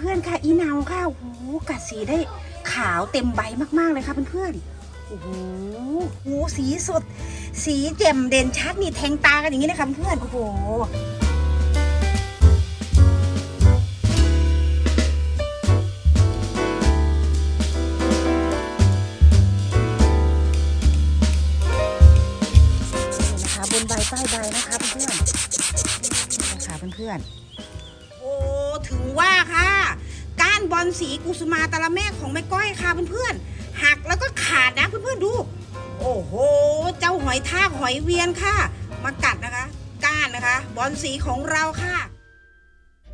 เพื่อนๆค่ะอีนาค่ะโอ้โหกัดสีได้ขาวเต็มใบมากๆเลยค่ะเพื่อนๆโอ้โหโอ้สีสด สีแจ่มเด่นชัดนี่แทงตากันอย่างนี้นะคะเพื่อนๆโอ้โหนะคะบนใบใต้ใบนะคะเพื่อนๆนะคะเพื่อนๆ นสีกุสุมาตะละแม่ของแม่ก้อยค่ะเพื่อนๆหักแล้วก็ขาดนะเพื่อนๆดู โอ้โห เจ้าหอยทากหอยเวียนค่ะ มากัดนะคะ ก้านนะคะ บอลสีของเราค่ะ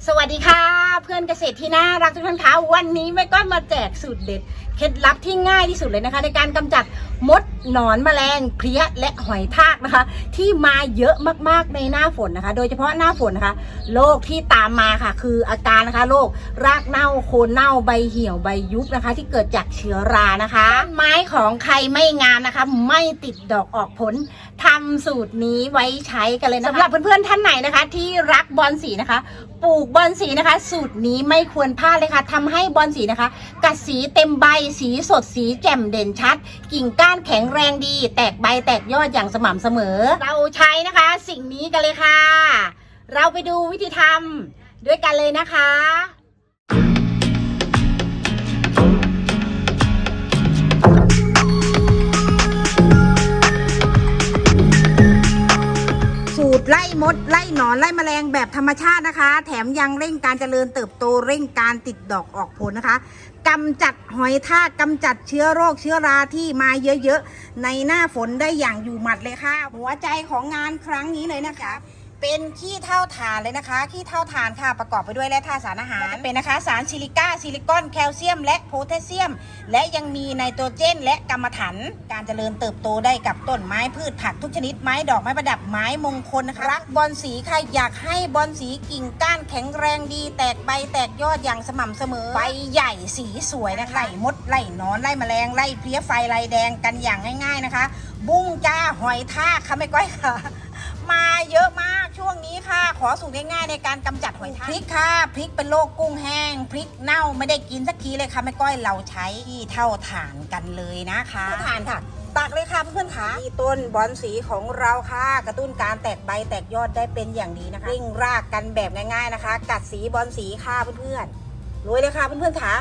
สวัสดีค่ะ เพื่อนเกษตรที่น่ารักทุกท่านคะวันนี้แม่ก้อยมาแจกสูตรเด็ด เคล็ดลับที่ง่ายที่สุดเลยนะคะ ในการกำจัด มดหนอนแมลงเพลี้ยและหอยทากนะคะ ที่มาเยอะมากๆในหน้าฝนนะคะ โดยเฉพาะหน้าฝนนะคะโรคที่ตามมาค่ะ คืออาการนะคะโรครากเน่าโคนเน่าใบเหี่ยวใบยุบนะคะ ที่เกิดจากเชื้อรานะคะต้นไม้ของใครไม่งามนะคะ ไม่ติดดอกออกผลทำสูตรนี้ไว้ใช้กันเลยนะคะสำหรับเพื่อนๆท่านไหนนะคะ ที่รักบอลสีนะคะปลูกบอลสีนะคะ สูตรนี้ไม่ควรพลาดเลยค่ะทำให้บอลสีนะคะกัดสีเต็มใบสีสดสีแจ่มเด่นชัด กิ่งก้านแข็งแรงดี แตกใบแตกยอดอย่างสม่ำเสมอ เราใช้นะคะ สิ่งนี้กันเลยค่ะ เราไปดูวิธีทำด้วยกันเลยนะคะ ไล่มด ไล่หนอนไล่แมลงแบบธรรมชาตินะคะ แถมยังเร่งการเจริญเติบโตเร่งการติดดอกออกผลนะคะกำจัดหอยทากกำจัดเชื้อโรคเชื้อราที่มาเยอะๆ ในหน้าฝนได้อย่างอยู่หมัดเลยค่ะ หัวใจของงานครั้งนี้เลยนะคะ เป็นขี้เท่าฐานเลยนะคะ ขี้เท่าฐานค่ะ ประกอบไปด้วยแร่ธาตุสารอาหารเป็นนะคะ สารซิลิก้า ซิลิคอน แคลเซียม และโพแทสเซียม และยังมีไนโตรเจน และกรรมถัน การเจริญเติบโตได้กับต้นไม้พืชผักทุกชนิด ไม้ดอกไม้ประดับ ไม้มงคลนะคะ รักบอลสีค่ะ อยากให้บอลสีกิ่งก้านแข็งแรงดี แตกใบแตกยอดอย่างสม่ำเสมอ ใบใหญ่สีสวยนะคะไล่มดไล่หนอนไล่แมลงไล่เพลี้ยไฟไล่แดงกันอย่างง่าย ๆนะคะ บุ้งจ้าหอยทากค่ะไม่ก้อยค่ะ มาเยอะมากช่วงนี้ค่ะ ขอสูตรง่ายๆในการกำจัดหอยทากพริกค่ะพริกเป็นโรคกุ้งแห้งพริกเน่าไม่ได้กินสักทีเลยค่ะแม่ก้อยเราใช้ที่เท่าฐานกันเลยนะคะฐานค่ะตักเลยค่ะเพื่อนๆค่ะที่ต้นบอนสีของเราค่ะ กระตุ้นการแตกใบแตกยอดได้เป็นอย่างดีนะคะเร่งรากกันแบบง่าย ๆนะคะ กัดสีบอนสีค่ะเพื่อนๆโรยเลยค่ะเพื่อนๆค่ะ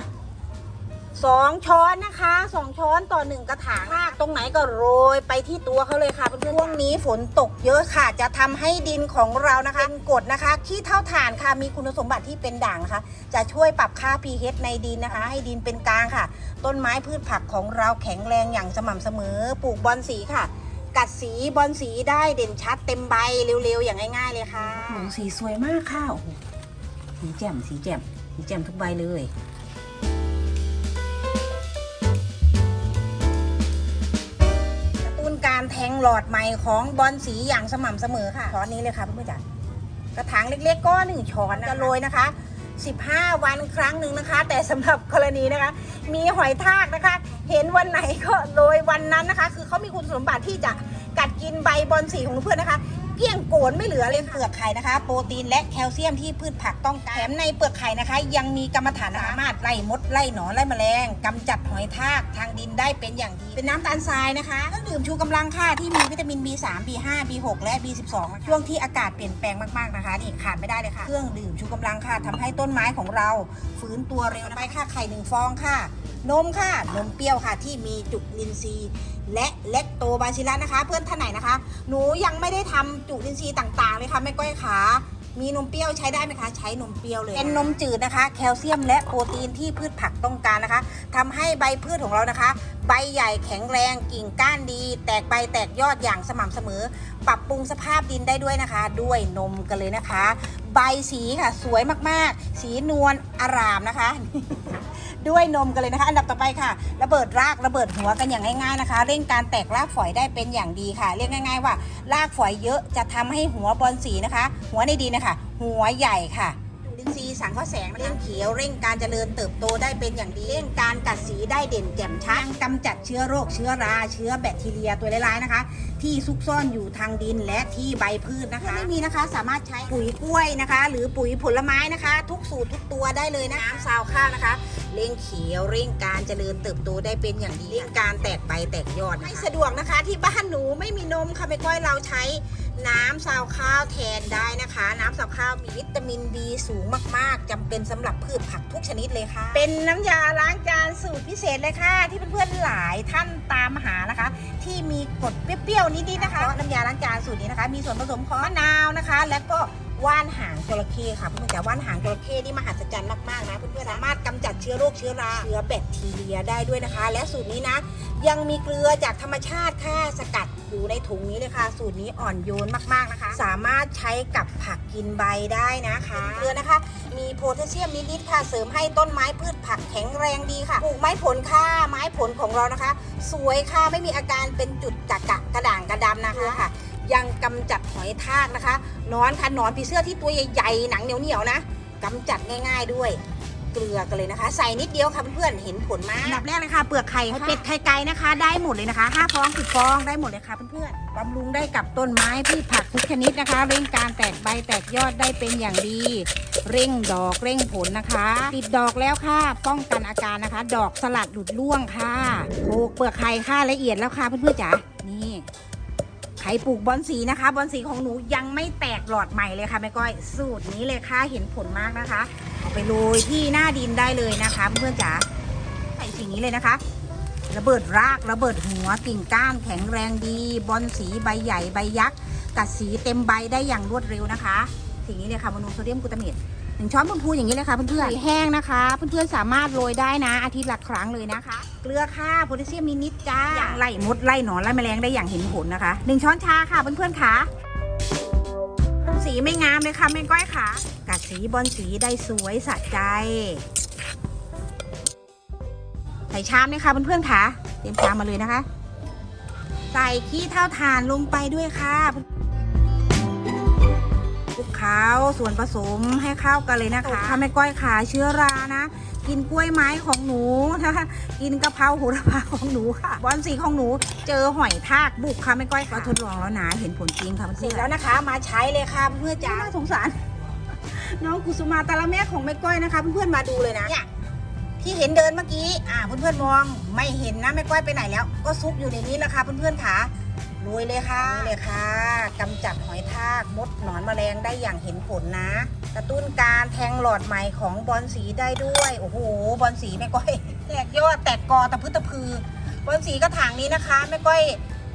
สองช้อนนะคะสองช้อนต่อหนึ่งกระถางรากตรงไหนก็โรยไปที่ตัวเขาเลยค่ะเพื่อนๆช่วงนี้ฝนตกเยอะค่ะ จะทำให้ดินของเรานะคะเป็นกรดนะคะขี้เท่าฐานค่ะมีคุณสมบัติที่เป็นด่างนะคะจะช่วยปรับค่า pH ในดินนะคะ ให้ดินเป็นกลางค่ะ ต้นไม้พืชผักของเราแข็งแรงอย่างสม่ำเสมอ ปลูกบอนสีค่ะ กัดสีบอนสีได้เด่นชัดเต็มใบเร็วๆ อย่างง่าย ๆ เลยค่ะหนูสีสวยมากค่ะโอ้โหสีแจ่มสีแจ่มสีแจ่มทุกใบเลย งหลอดใหม่ของบอลสีอย่างสม่ำเสมอค่ะช้อนนี้เลยค่ะเพื่อนๆจ๋ากระถางเล็กๆก็หนึ่งช้อนจะโรยนะคะ 15 วันครั้งหนึ่งนะคะ แต่สำหรับกรณีนะคะ มีหอยทากนะคะ เห็นวันไหนก็โรยวันนั้นนะคะ คือเขามีคุณสมบัติที่จะกัดกินใบบอลสีของเพื่อนนะคะ กลี้ยงโกนไม่เหลือเลยเปลือกไข่นะคะ โปรตีนและแคลเซียมที่พืชผักต้องการแถมในเปลือกไข่นะคะ ยังมีกรรมฐานสามารถไล่มดไล่หนอนไล่แมลงกำจัดหอยทากทางดินได้เป็นอย่างดี เป็นน้ำตาลทรายนะคะเครื่องดื่มชูกำลังค่ะที่มีวิตามิน B3 B5 B6 และ B12 ช่วงที่อากาศเปลี่ยนแปลงมากๆนะคะนี่ขาดไม่ได้เลยค่ะเครื่องดื่มชูกำลังค่ะทำให้ต้นไม้ของเราฟื้นตัวเร็วไปค่ะไข่หนึ่งฟองค่ะ นมค่ะนมเปรี้ยวค่ะที่มีจุลินทรีย์ และเลคโตบาซิลัสนะคะ เพื่อนท่านไหนนะคะ หนูยังไม่ได้ทำจุลินทรีย์ต่างๆเลยค่ะแม่ก้อยขามีนมเปรี้ยวใช้ได้ไหมคะ ใช้นมเปรี้ยวเลยเป็นนมจืดนะคะ แคลเซียมและโปรตีนที่พืชผักต้องการนะคะทำให้ใบพืชของเรานะคะ ใบใหญ่แข็งแรงกิ่งก้านดี แตกใบแตกยอดอย่างสม่ำเสมอ ปรับปรุงสภาพดินได้ด้วยนะคะ ด้วยนมกันเลยนะคะ ใบสีค่ะ สวยมากๆ สีนวลอารามนะคะ ด้วยนมกันเลยนะคะ อันดับต่อไปค่ะ ระเบิดรากระเบิดหัวกันอย่างง่ายๆนะคะ เร่งการแตกรากฝอยได้เป็นอย่างดีค่ะ เรียกง่าย ๆ ว่า รากฝอยเยอะจะทำให้หัวบอลสีนะคะ หัวในดินะคะ หัวใหญ่ค่ะจุลินทรีสังเคราะห์แสงเร่งเขียวเร่งการเจริญเติบโตได้เป็นอย่างดีเร่งการกัดสี ได้เด่นแจ่มชัดยังกำจัดเชื้อโรคเชื้อรา เชื้อแบคทีเรียตัวร้ายๆนะคะ ที่ซุกซ่อนอยู่ทางดินและที่ใบพืชนะคะไม่มีนะคะสามารถใช้ปุ๋ยกล้วยนะคะ หรือปุ๋ยผลไม้นะคะ ทุกสูตรทุกตัวได้เลยนะน้ำซาวข้าวนะคะเร่งเขียวเร่งการเจริญเติบโตได้เป็นอย่างดีเร่งการแตกใบแตกยอดไม่สะดวกนะคะ ที่บ้านหนูไม่มีนมค่ะไม่ก้อยเราใช้ น้ำซาวข้าวแทนได้นะคะ น้ำซาวข้าวมีวิตามิน B สูงมากๆจำเป็นสำหรับพืชผักทุกชนิดเลยค่ะ เป็นน้ำยาล้างจานสูตรพิเศษเลยค่ะ ที่เพื่อนๆหลายท่านตามหานะคะ ที่มีกรดเปรี้ยวๆนิดๆนะคะเพราะน้ำยาล้างจานสูตรนี้นะคะ มีส่วนผสมของมะนาวนะคะ และก็ว่านหางจระเข้ค่ะเพื่อนๆแต่ว่านหางจระเข้นี่มหัศจรรย์มากๆนะเพื่อนๆสามารถกำจัดเชื้อโรคเชื้อราเชื้อแบคทีเรียได้ด้วยนะคะ และสูตรนี้นะ ยังมีเกลือจากธรรมชาติค่ะสกัดอยู่ในถุงนี้เลยค่ะ สูตรนี้อ่อนโยนมากๆนะคะ สามารถใช้กับผักกินใบได้นะคะเกลือนะคะ มีโพแทสเซียมนิดๆค่ะเสริมให้ต้นไม้พืชผักแข็งแรงดีค่ะปลูกไม้ผลค่ะ ไม้ผลของเรานะคะ สวยค่ะไม่มีอาการเป็นจุดกะกะกระด่างกระดำนะคะค่ะ ยังกำจัดหอยทากนะคะนอนค่ะนอนผีเสื้อที่ตัวใหญ่ๆหนังเหนียวๆนะกำจัดง่าย ๆด้วย เกลือกันเลยนะคะ ใส่นิดเดียวค่ะเพื่อนๆเห็นผลมากอันดับแรกเลยค่ะเปลือกไข่ค่ะเป็ดไข่ไก่นะคะ ได้หมดเลยนะคะ5ฟอง10ฟองได้หมดเลยค่ะเพื่อนๆบำรุงได้กับต้นไม้พืชผักทุกชนิดนะคะ เร่งการแตกใบแตกยอดได้เป็นอย่างดี เร่งดอกเร่งผลนะคะติดดอกแล้วค่ะ ป้องกันอาการนะคะ ดอกสลัดหลุดร่วงค่ะโขลกเปลือกไข่ค่ะละเอียดแล้วค่ะเพื่อนๆจ๋านี่ไข่ปลูกบอนสีนะคะ บอนสีของหนูยังไม่แตกหลอดใหม่เลยค่ะแม่ก้อย สูตรนี้เลยค่ะ เห็นผลมากนะคะ เอาไปโรยที่หน้าดินได้เลยนะคะเพื่อนๆจ๋าใส่สิ่งนี้เลยนะคะ ระเบิดรากระเบิดหัวกิ่งก้านแข็งแรงดีบอนสีใบใหญ่ใบยักษ์กัดสีเต็มใบได้อย่างรวดเร็วนะคะ สิ่งนี้เลยค่ะโมโนโซเดียมกลูตาเมตหนึ่งช้อนพูนๆอย่างนี้เลยค่ะเพื่อนๆแห้งนะคะ เพื่อนๆสามารถโรยได้นะ อาทิตย์ละครั้งเลยนะคะ เกลือค่ะโพแทสเซียมนิดๆจ้าอย่างไล่มดไล่หนอนไล่แมลงได้อย่างเห็นผลนะคะหนึ่งช้อนชาค่ะเพื่อนๆค่ะสีไม่งามเลยค่ะแม่ก้อยค่ะ กัดสีบอลสีได้สวยสะใจ ใส่ชามเลยค่ะเพื่อนๆค่ะ เตรียมชามมาเลยนะคะ ใส่ขี้เท่าฐานลงไปด้วยค่ะคลุกเคล้าส่วนผสมให้เข้ากันเลยนะคะถ้าแม่ก้อยขาเชื้อรานะ กินกล้วยไม้ของหนูนะคะกินกะเพราโหระพาของหนูค่ะ บอลสีของหนูเจอหอยทากบุกค่ะแม่ก้อยค่ะก็ทดลองแล้วนะเห็นผลจริงค่ะเพื่อนๆแล้วนะคะ มาใช้เลยค่ะเพื่อนๆจ้าน่าสงสาร น้องกุสุมาตาละแม่ของแม่ก้อยนะคะ เพื่อนๆมาดูเลยนะเนี่ยที่เห็นเดินเมื่อกี้ อ่าเพื่อนๆมองไม่เห็นนะแม่ก้อยไปไหนแล้ว ก็ซุกอยู่ในนี้แหละค่ะเพื่อนๆค่ะรวยเลยค่ะนี่เลยค่ะกำจัดหอยทากมดหนอนแมลงได้อย่างเห็นผลนะ กระตุ้นการแทงหลอดใหม่ของบอลสีได้ด้วย โอ้โห บอลสีแม่ก้อยแตกยอดแตกกอตะพื้ตะพือบอลสีกระถางนี้นะคะแม่ก้อย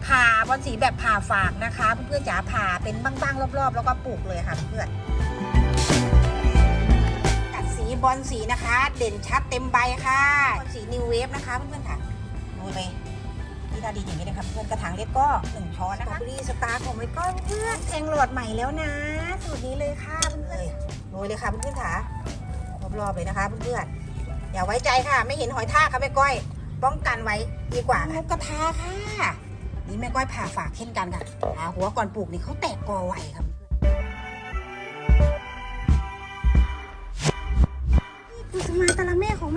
ผ่าบอลสีแบบผ่าฝากนะคะ เพื่อนๆจ๋าผ่าเป็นบ้างๆรอบๆ แล้วก็ปลูกเลยค่ะเพื่อนกัดสี บอลสีนะคะ เด่นชัดเต็มใบค่ะบอลสีนิวเวฟนะคะเพื่อนๆค่ะดูเลยที่ดาดีอย่างนี้นะคะเพื่อนกระถางเล็กก็หนึ่งช้อนนะคะสตรอเบอรี่สตาร์ของแม่ก้อยเพื่อนแทงหลอดใหม่แล้วนะ สูตรนี้เลยค่ะเพื่อนๆโรยเลยค่ะเพื่อนๆค่ะรอบๆเลยนะคะเพื่อนๆอย่าไว้ใจค่ะ ไม่เห็นหอยทากค่ะแม่ก้อย ป้องกันไว้ดีกว่านกกระทาค่ะนี่แม่ก้อยผ่าฝากเช่นกันค่ะหาหัวก่อนปลูกนี่เขาแตกกอไวครับ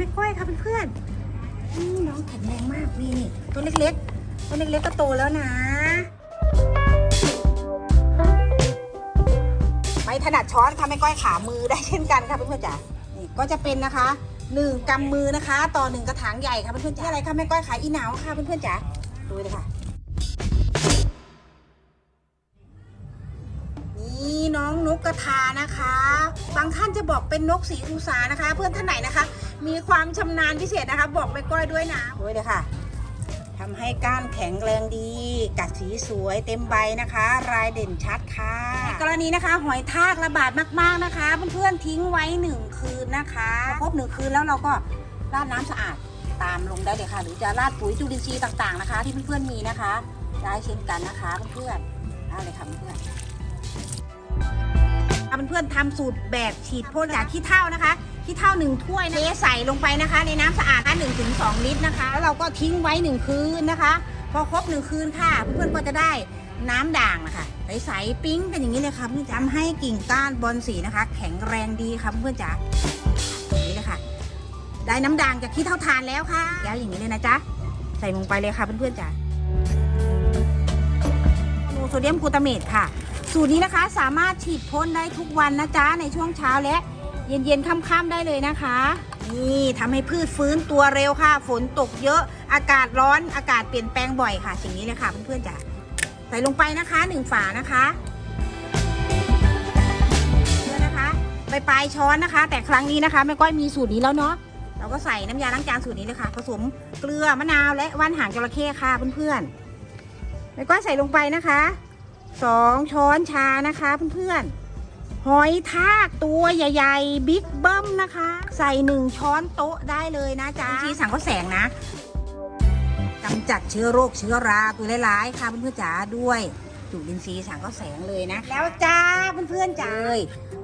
แม่ก้อยค่ะเพื่อนๆนี่น้องแข็งแรงมากนี่ตัวเล็กๆ ตัวเล็กๆก็โตแล้วนะ ไม่ถนัดช้อนค่ะไม่ก้อยขามือได้เช่นกันค่ะเพื่อนๆจ๋านี่ก็จะเป็นนะคะหนึ่งกำมือนะคะ ต่อหนึ่งกระถางใหญ่ค่ะเพื่อนๆที่อะไรคะแม่ก้อยขายอีหนาวค่ะเพื่อนๆจ๋าดูเลยค่ะ ทานะคะ บางท่านจะบอกเป็นนกสีอุสานะคะ เพื่อนท่านไหนนะคะ มีความชำนาญพิเศษนะคะ บอกแม่ก้อยด้วยนะด้ยเลยค่ะทำให้ก้านแข็งแรงดีกัดสีสวยเต็มใบนะคะ รายเด่นชัดค่ะในกรณีนะคะหอยทากระบาดมากๆนะคะ เพื่อนๆทิ้งไว้หนึ่งคืนนะคะครบหนึ่งคืนแล้วเราก็ราดน้ำสะอาดตามลงได้เลยค่ะ หรือจะราดปุ๋ยจุลินทรีย์ต่างๆนะคะ ที่เพื่อนๆมีนะคะ ได้เช่นกันนะคะเพื่อนๆได้เลยค่ะเพื่อนๆ เพื่อนๆทำสูตรแบบฉีดพ่นจากขี้เถ้านะคะขี้เท่าหนึ่งถ้วยนะเทใส่ลงไปนะคะ ในน้ำสะอาดหนึ่งถึงสองลิตรนะคะแล้วเราก็ทิ้งไว้หนึ่งคืนนะคะ พอครบหนึ่งคืนค่ะ เพื่อนๆก็จะได้น้ำด่างนะคะใสๆปิ้งเป็นอย่างนี้เลยค่ะเพื่อนจ๋าทำให้กิ่งก้านบอลสีนะคะ แข็งแรงดีค่ะเพื่อนจ๋าอย่างนี้เลยค่ะ ได้น้ำด่างจากที่เท่าทานแล้วค่ะแล้วอย่างนี้เลยนะจ๊ะใส่ลงไปเลยค่ะเพื่อนๆจ๋าโมโซเดียมกลูตาเมตค่ะ สูตรนี้นะคะสามารถฉีดพ่นได้ทุกวันนะจ๊ะในช่วงเช้าและเย็นๆค่ำๆได้เลยนะคะ นี่ทำให้พืชฟื้นตัวเร็วค่ะ ฝนตกเยอะอากาศร้อนอากาศเปลี่ยนแปลงบ่อยค่ะ สิ่งนี้เลยค่ะเพื่อนๆจ๋าใส่ลงไปนะคะหนึ่งฝานะคะเพื่อนะคะไปปลายช้อนนะคะ แต่ครั้งนี้นะคะแม่ก้อยมีสูตรนี้แล้วเนาะเราก็ใส่น้ำยาล้างจานสูตรนี้เลยค่ะ ผสมเกลือมะนาวและว่านหางจระเข้ค่ะเพื่อนๆแม่ก้อยใส่ลงไปนะคะ สองช้อนชานะคะเพื่อนๆหอยทากตัวใหญ่ๆบิ๊กเบิ้มนะคะ ใส่หนึ่งช้อนโต๊ะได้เลยนะจ๊ะทีสั่งก็แสงนะกำจัดเชื้อโรคเชื้อราตัวร้ายๆค่ะเพื่อนๆจ๋าด้วยจุลินทรีย์สั่งก็แสงเลยนะ แล้วจ้าเพื่อนๆจ๋าเลย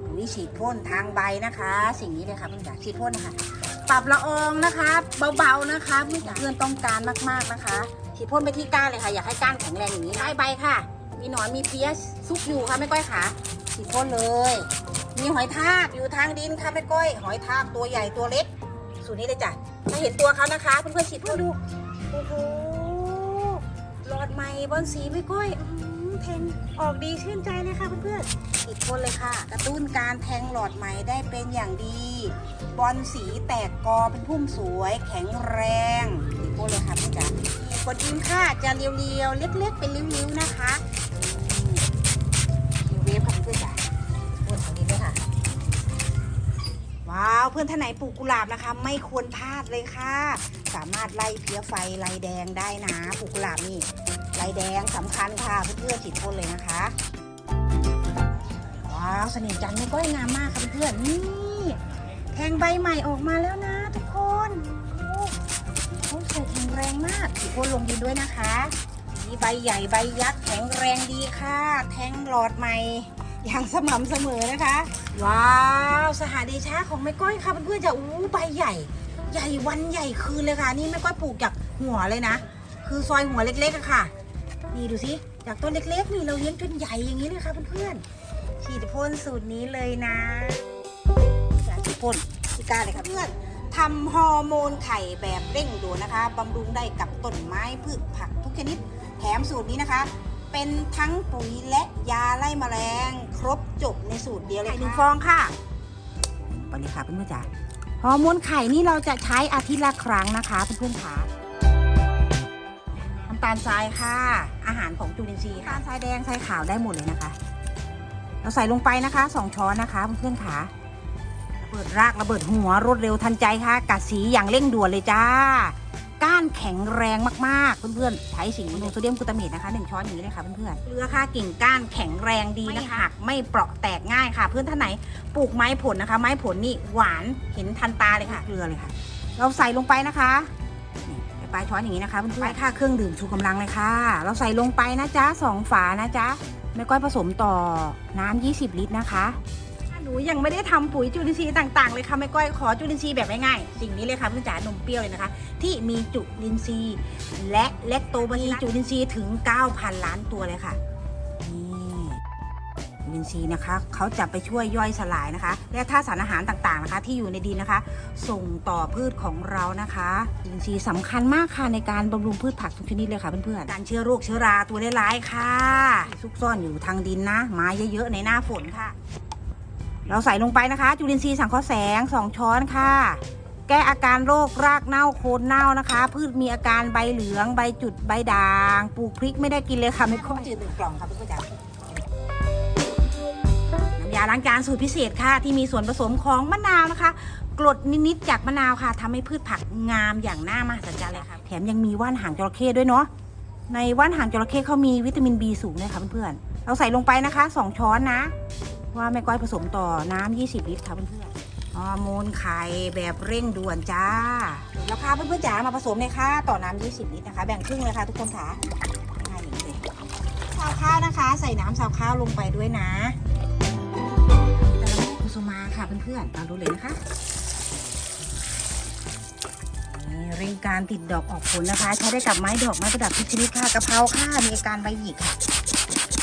ปุ๋ยฉีดพ่นทางใบนะคะ สิ่งนี้เลยค่ะเพื่อนจ๋าฉีดพ่นนะคะปรับละอองนะคะเบาๆนะคะเพื่อนจ๋าเพื่อนต้องการมากๆนะคะฉีดพ่นไปที่ก้านเลยค่ะ อยากให้ก้านแข็งแรงอย่างนี้ใต้ใบค่ะ มีหนอนมีเพี้ยซุกอยู่ค่ะไม่ก้อยขาฉีดพ่นเลย มีหอยทากอยู่ทางดินค่ะแม่ก้อย หอยทากตัวใหญ่ตัวเล็ก สูตรนี้เลยจ้ะถ้าเห็นตัวเขานะคะเพื่อนๆฉีดพ่นดูโอ้โหหลอดใหม่บอลสีไม่ก้อยแทงออกดีชื่นใจเลยค่ะเพื่อนๆฉีดพ่นเลยค่ะ กระตุ้นการแทงหลอดใหม่ได้เป็นอย่างดี บอลสีแตกกอเป็นพุ่มสวย แข็งแรงฉีดพ่นเลยค่ะเพื่อนจ๋ากดอินค่ะจะเรียวๆเล็กๆเป็นริ้วๆนะคะ ว้าว เพื่อนท่านไหนปลูกกุหลาบนะคะ ไม่ควรพลาดเลยค่ะ สามารถไล่เพี้ยไฟไล่แดงได้นะปลูกกุหลาบนี่ไล่แดงสำคัญค่ะเพื่อนๆฉีดพ่นเลยนะคะ ว้าวสนิมจันทร์นี่ก็งามมากค่ะเพื่อนๆนี่แทงใบใหม่ออกมาแล้วนะ ทุกคนโอ้โหแข็งแรงมากฉีดพ่นลงดินด้วยนะคะนี่ใบใหญ่ใบยักษ์แข็งแรงดีค่ะ แทงหลอดใหม่อย่างสม่ำเสมอนะคะ ว้าว สหเดชาของแม่ก้อยค่ะเพื่อนๆจะอู้ใบใหญ่ ใหญ่วันใหญ่คืนเลยค่ะ นี่แม่ก้อยปลูกจากหัวเลยนะ คือซอยหัวเล็กๆอะค่ะ นี่ดูสิจากต้นเล็กๆนี่เราเลี้ยงจนใหญ่อย่างนี้เลยค่ะเพื่อนๆฉีดพ่นสูตรนี้เลยนะฉีดพ่นที่กล้าเลยค่ะเพื่อนทำฮอร์โมนไข่แบบเร่งด่วนนะคะบำรุงได้กับต้นไม้พืชผักทุกชนิด แถมสูตรนี้นะคะ เป็นทั้งปุ๋ยและยาไล่แมลง ครบจบในสูตรเดียวเลยค่ะหนึ่งฟองค่ะไปเลยค่ะเพื่อนๆจ๋าฮอร์โมนไข่นี่เราจะใช้อาทิตย์ละครั้งนะคะเพื่อนๆค่ะน้ำตาลทรายค่ะ อาหารของจุลินทรีย์ค่ะน้ำตาลทรายแดงทรายขาวได้หมดเลยนะคะ เราใส่ลงไปนะคะสองช้อนนะคะเพื่อนๆค่ะระเบิดรากระเบิดหัวรวดเร็วทันใจค่ะ กัดสีอย่างเร่งด่วนเลยจ้า ก้านแข็งแรงมากๆ เพื่อนๆ ใช้สีโนโซเดียมกลูตาเมตนะคะหนึ่งช้อนอย่างนี้เลยค่ะเพื่อนๆเกลือค่ะกิ่งก้านแข็งแรงดีนะคะหักไม่เปราะแตกง่ายค่ะ เพื่อนท่านไหนปลูกไม้ผลนะคะ ไม้ผลนี่หวานเห็นทันตาเลยค่ะเกลือเลยค่ะ เราใส่ลงไปนะคะปลายช้อนอย่างนี้นะคะเพื่อนๆไปค่ะเครื่องดื่มชูกำลังเลยค่ะ เราใส่ลงไปนะจ๊ะสองฝานะจ๊ะแม่ก้อยผสมต่อน้ำ20 ลิตรนะคะ นูยังไม่ได้ทำปุ๋ยจุลินทรีย์ต่างๆเลยค่ะแม่ก้อยขอจุลินทรีย์แบบง่ายๆสิ่งนี้เลยค่ะเพื่อนจ๋านมเปรี้ยวเลยนะคะ ที่มีจุลินทรีย์และเลคโตบาซิลลัสจุลินทรีย์ถึง 9,000 ล้านตัวเลยค่ะนี่จุลินทรีย์นะคะเขาจะไปช่วยย่อยสลายนะคะ และธาตุสารอาหารต่างๆนะคะ ที่อยู่ในดินนะคะ ส่งต่อพืชของเรานะคะจุลินทรีย์สำคัญมากค่ะในการบำรุงพืชผักทุกชนิดเลยค่ะเพื่อนๆการเชื้อโรคเชื้อราตัวร้ายๆค่ะซุกซ่อนอยู่ทางดินนะมาเยอะๆในหน้าฝนค่ะ เราใส่ลงไปนะคะ จุลินทรีย์สังเคราะห์แสง 2 ช้อนค่ะ แก้อาการโรครากเน่าโคนเน่านะคะ พืชมีอาการใบเหลือง ใบจุดใบด่างปลูกพริกไม่ได้กินเลยค่ะไม่ค่อยจืดหนึ่งกล่องค่ะเพื่อนๆจ๋าน้ำยาล้างจานสูตรพิเศษค่ะ ที่มีส่วนผสมของมะนาวนะคะกรดนิดๆจากมะนาวค่ะทำให้พืชผักงามอย่างน่ามหัศจรรย์เลยค่ะ แถมยังมีว่านหางจระเข้ด้วยเนาะในว่านหางจระเข้เขามีวิตามิน B สูงเลยค่ะเพื่อนๆเราใส่ลงไปนะคะ 2 ช้อนนะ ว่าแม่ก้อยผสมต่อน้ำ20 ลิตรค่ะเพื่อนๆฮอร์โมนไข่แบบเร่งด่วนจ้า แล้วค่ะเพื่อนๆจ๋ามาผสมเลยค่ะต่อน้ำ20 ลิตรนะคะ แบ่งครึ่งเลยค่ะทุกคนค่ะง่ายอย่างนี้เลยซาวข้าวนะคะ ใส่น้ำซาวข้าวลงไปด้วยนะแต่ละกุสุมาค่ะเพื่อนๆตามดูเลยนะคะนี่เร่งการติดดอกออกผลนะคะ ใช้ได้กับไม้ดอกไม้ประดับทุกชนิดค่ะกะเพราค่ะมีอาการใบหยิกค่ะ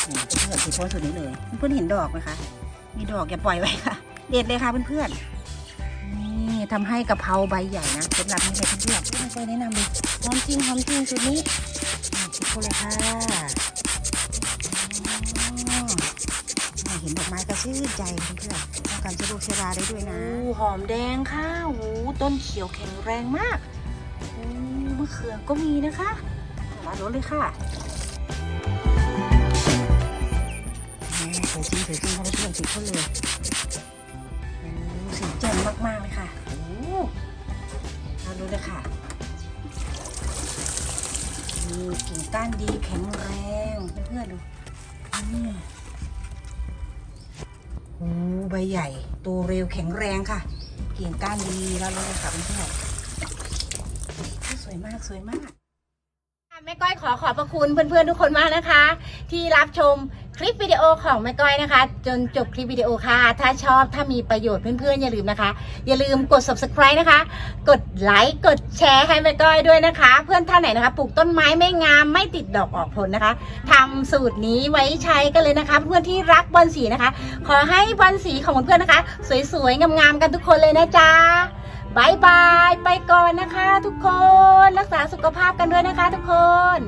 นี่เพื่อนๆที่โพสต์สุดนี้เลยเพื่อนๆเห็นดอกไหมคะ มีดอกอย่าปล่อยไว้ค่ะ เด็ดเลยค่ะเพื่อนๆ นี่ทำให้กะเพราใบใหญ่นะเคล็ดลับนี้เลยเพื่อนๆไม่เคยแนะนำเลยหอมจริงหอมจริงสูตรนี้ชิคเลยค่ะเห็นดอกไม้ก็ชื่นใจเพื่อนๆป้องกันเชื้อโรคเชื้อราได้ด้วยนะหอมแดงค่ะหูต้นเขียวแข็งแรงมากโอ้มะเขือก็มีนะคะมาดูเลยค่ะ สวยจริงสวยจริงค่ะเพื่อนๆติดเข้าเลยสีแจ่มมากๆเลยค่ะโอ้มาดูเลยค่ะนี่กิ่งก้านดีแข็งแรงเพื่อนๆดูนี่โอ้ใบใหญ่โตเร็วแข็งแรงค่ะ กิ่งก้านดีแล้วเลยค่ะเพื่อนๆสวยมากสวยมาก แม่ก้อยขอขอบพระคุณเพื่อนๆทุกคนมากนะคะ ที่รับชมคลิปวิดีโอของแม่ก้อยนะคะ จนจบคลิปวิดีโอค่ะ ถ้าชอบถ้ามีประโยชน์เพื่อนๆอย่าลืมนะคะ อย่าลืมกด subscribe นะคะ กดไลค์กดแชร์ให้แม่ก้อยด้วยนะคะ เพื่อนท่านไหนนะคะปลูกต้นไม้ไม่งามไม่ติดดอกออกผลนะคะทำสูตรนี้ไว้ใช้กันเลยนะคะ เพื่อนที่รักบอลสีนะคะ ขอให้บอลสีของเพื่อนๆนะคะ สวยๆงามๆกันทุกคนเลยนะจ๊ะ บายบายไปก่อนนะคะ ทุกคนรักษาสุขภาพกันด้วยนะคะ ทุกคน